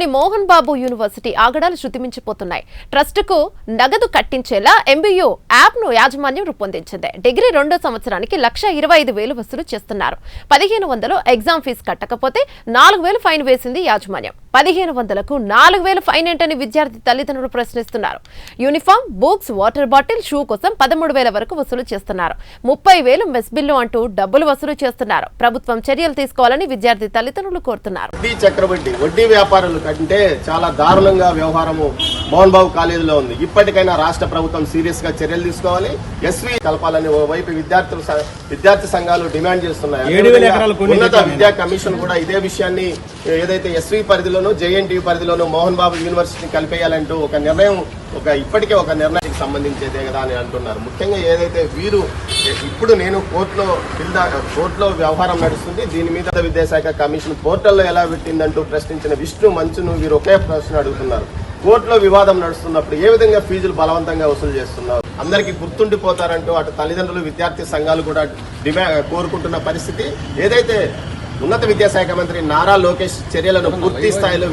తిరుపతిలోని మోహన్ బాబు యూనివర్సిటీ ఆగడాలు శృతిమించిపోతున్నాయి. ట్రస్టుకు నగదు కట్టించేలా ఎంబీయూ యాప్ను యాజమాన్యం రూపొందించింది. డిగ్రీ రెండో సంవత్సరానికి లక్ష ఇరవై ఐదు వేలు వసూలు చేస్తున్నారు. పదిహేను వందలు ఎగ్జామ్ ఫీజు కట్టకపోతే నాలుగు వేలు ఫైన్ వేసింది యాజమాన్యం. పదిహేను వందలకు నాలుగు వేలు ఫైన్ ఏంటని విద్యార్థి తల్లిదండ్రులు ప్రశ్నిస్తున్నారు. Uniform books water bottle shoe కోసం పదమూడు వేల వరకు వసూలు చేస్తున్నారు. ముప్పై వేలు మెస్ బిల్లు అంటూ డబ్బులు వసూలు చేస్తున్నారు. ప్రభుత్వం చర్యలు తీసుకోవాలని విద్యార్థి తల్లిదండ్రులు కోరుతున్నారు. చక్రవడ్డీ వడ్డీ వ్యాపారులు కంటే చాలా దారుణంగా వ్యవహారము మోహన్ బాబు కాలేజీలో ఉంది. ఇప్పటికైనా రాష్ట్ర ప్రభుత్వం సీరియస్గా చర్యలు తీసుకోవాలి. ఎస్వి కలపాలని ఓవైపు విద్యార్థులు విద్యార్థి సంఘాలు డిమాండ్ చేస్తున్నాయి. ఉన్నత విద్యా కమిషన్ కూడా ఇదే విషయాన్ని ఏదైతే ఎస్వి పరిధిలోను జేఎన్టీ పరిధిలోను మోహన్ బాబు యూనివర్సిటీని కలిపేయాలంటూ ఒక నిర్ణయం ఒక ఇప్పటికే ఒక నిర్ణయానికి సంబంధించేదే కదా అని అంటున్నారు. ముఖ్యంగా ఏదైతే వీరు ఇప్పుడు నేను కోర్టులో బిల్ కోర్టులో వ్యవహారం నడుస్తుంది. దీని మీద విద్యాశాఖ కమిషన్ పోర్టల్లో ఎలా పెట్టిందంటూ ప్రశ్నించిన విష్ణు మంచును వీరు ఒకే ప్రశ్న అడుగుతున్నారు. కోర్టులో వివాదం నడుస్తున్నప్పుడు ఏ విధంగా ఫీజులు బలవంతంగా వసూలు చేస్తున్నారు? అందరికీ గుర్తుండిపోతారంటూ అటు తల్లిదండ్రులు విద్యార్థి సంఘాలు కూడా డిమా కోరుకుంటున్న పరిస్థితి. ఏదైతే ఉన్నత విద్యాశాఖ మంత్రి నారా లోకేష్ చర్యలను పూర్తి స్థాయిలో